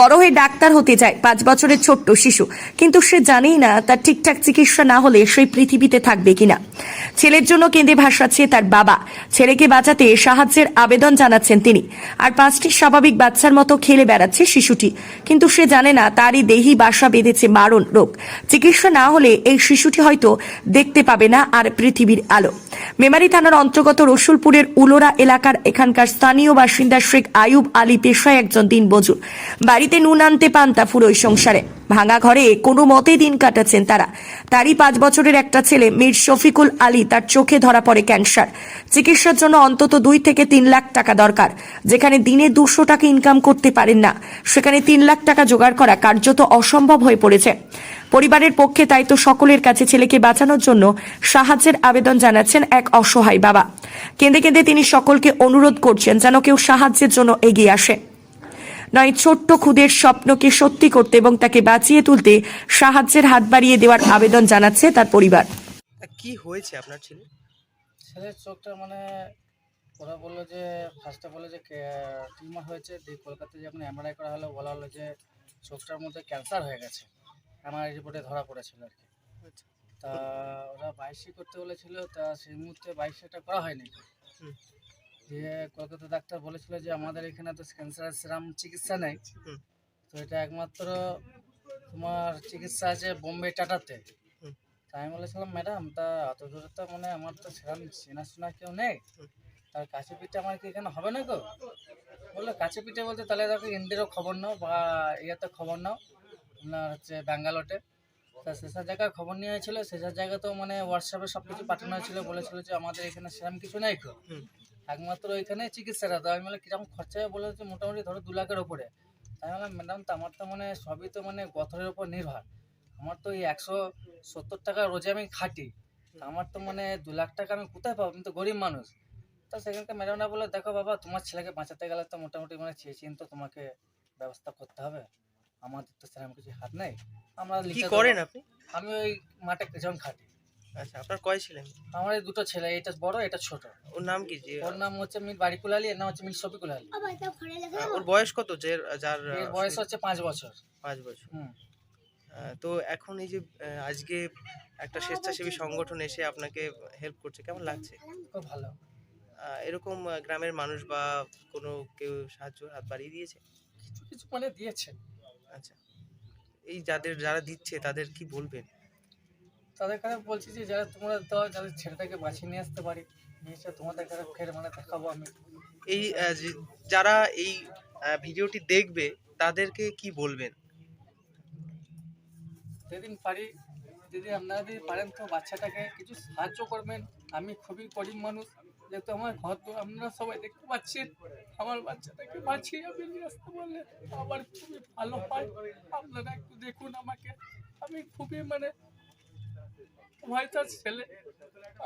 বড় হয়ে ডাক্তার হতে চায়, পাঁচ বছরের ছোট্ট শিশু। কিন্তু সে জানেই না তার ঠিকঠাক চিকিৎসা না হলে সেই পৃথিবীতে থাকবে কিনা। ছেলের জন্য কেঁদে ভাসাচ্ছে তার বাবা। ছেলেকে বাঁচাতে সাহায্যের আবেদন জানাচ্ছেন তিনি। আর পাঁচটি স্বাভাবিক বাচ্চার মতো খেলে বেড়াচ্ছে শিশুটি। কিন্তু সে জানে না তারই দেহি বাসা বেঁধেছে মারণ রোগ। চিকিৎসা না হলে এই শিশুটি হয়তো দেখতে পাবে না আর পৃথিবীর আলো। মেমারি থানার অন্তর্গত রসুলপুরের উলোরা এলাকার এখানকার স্থানীয় বাসিন্দা শেখ আয়ুব আলী পেশায় একজন দিনমজুর। বাড়িতে নুন আনতে পান তা ফুরোই সংসারে। ভাঙা ঘরে কোনো মতে দিন কাটাচ্ছেন তারা। তারই পাঁচ বছরের একটা ছেলে, মীর শফিকুল আলী, তার চোখে ধরা পড়ে ক্যান্সার। চিকিৎসার জন্য অন্তত দুই থেকে তিন লাখ টাকা দরকার, যেখানে দিনে দুশো টাকা ইনকাম করতে পারেন না। সেখানে তিন লাখ টাকা জোগাড় করা কার্যত অসম্ভব হয়ে পড়েছে। পরিবারের পক্ষে তাই তো সকলের কাছে ছেলেকে বাঁচানোর জন্য সাহায্যের আবেদন জানাচ্ছেন এক অসহায় বাবা। কেঁদে কেঁদে তিনি সকলকে অনুরোধ করছেন যেন কেউ সাহায্যের জন্য এগিয়ে আসে। নয় ছোট্ট খুদের স্বপ্নকে সত্যি করতে এবং তাকে বাঁচিয়ে তুলতে সাহায্যের হাত বাড়িয়ে দেওয়ার আবেদন জানাচ্ছে তার পরিবার। তা কি হয়েছে আপনার ছেলে? ছেলের চোখটা মানে ওরা বলল যে ফার্স্টে বলল যে টিউমার হয়েছে দিয়ে কলকাতায় যে আপনি এমআরআই করা হলো বলা হলো যে চোখটার মধ্যে ক্যান্সার হয়ে গেছে। এমআরআই রিপোর্টে ধরা পড়েছিল আর কি। আচ্ছা। তা ওরা বাইশে করতে বলেছিল তা সেই মুহূর্তে বাইশটা করা হয়নি। দিয়ে কলকাতা ডাক্তার বলেছিল যে আমাদের এখানে তো ক্যান্সারের সেরাম চিকিৎসা নেই। তো এটা একমাত্র তোমার চিকিৎসা আছে বোম্বে টাটাতে। হুম। তা আমি বলেছিলাম ম্যাডাম তা অত দূরে তো মানে আমার তো সেরকম চেনাশোনা কেউ নেই। তার কাছে পিঠে আমার কি এখানে হবে না গো? বলল কাছে পিঠে বলতে তাহলে দেখো ইন্দিরও খবর নাও বা ইয়েতে খবর নাও। আপনার হচ্ছে ব্যাঙ্গালোরে তা শেষের জায়গায় খবর নিয়ে হয়েছিল। শেষের জায়গা তো মানে হোয়াটসঅ্যাপে সব কিছু পাঠানো হয়েছিল। বলেছিল যে আমাদের এখানে সেরকম কিছু নেই গো। একমাত্র ওইখানে চিকিৎসাটা। তো আমি বলে কীরকম খরচা বলে হচ্ছে মোটামুটি ধরো দু লাখের ওপরে। তাই বললাম ম্যাডাম তো আমার তো মানে সবই তো মানে গথরের উপর নির্ভর। আমার তো এই একশো সত্তর টাকা রোজে আমি খাটি। আমার তো মানে দু লাখ টাকা আমি কোথায় পাবো? আমি তো গরিব মানুষ। তা সেখানকার ম্যাডামরা বলে দেখো বাবা তোমার ছেলেকে বাঁচাতে গেলে তো মোটামুটি মানে চেয়ে চিন তো তোমাকে ব্যবস্থা করতে হবে। আমাদের তো সেরকম কিছু হাত নেই। আমরা কি করেন আপনি? আমি ওই মাঠে যখন খাটি। আচ্ছা আপনার কয় ছিলেন আমার এই দুটো ছেলে এটা বড় এটা ছোট। ওর নাম কি যে? ওর নাম হচ্ছে মির বাড়িকুল আলী এর নাম হচ্ছে মির শফিকুল আলী। আহ, ওর বয়স কত? যে যার বয়স হচ্ছে পাঁচ বছর। পাঁচ বছর। হুম। তো এখন এই যে আজকে একটা স্বেচ্ছাসেবী সংগঠন এসে আপনাকে হেল্প করছে কেমন লাগছে? খুব ভালো। এরকম গ্রামের মানুষ বা কোনো কেউ সাহায্য হাত বাড়িয়ে দিয়েছে? কিছু কিছু মানে দিয়েছে। আচ্ছা। এই যাদের যারা দিচ্ছে তাদের কি বলবেন? তাদের কাছে বলছি যে যারা তোমরা দাও যাদের ছেলেটাকে বাঁচিয়ে নিয়ে আসতে পারি এসে তোমাদের কাছে ফের মানে দেখাবো আমি। এই যে- যারা এই ভিডিওটি দেখবে তাদেরকে কি বলবেন? যেদিন পারি যদি আপনারা যদি পারেন তো বাচ্চাটাকে কিছু সাহায্য করবেন। আমি খুবই গরিব মানুষ যেহেতু আমার ঘর তো আপনারা সবাই দেখতে পাচ্ছেন আমার বাচ্চাটাকে বাঁচিয়ে আমি নিয়ে আসতে পারলে আমার খুবই ভালো হয়। আপনারা একটু দেখুন আমাকে। আমি খুবই মানে ভয়টার ছেলে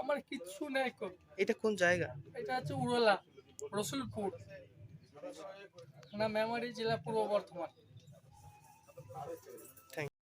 আমার কিচ্ছু নেই কো। এটা কোন জায়গা? এটা হচ্ছে উড়লা রসুলপুর। না মেমারি জেলা পূর্ব বর্ধমান।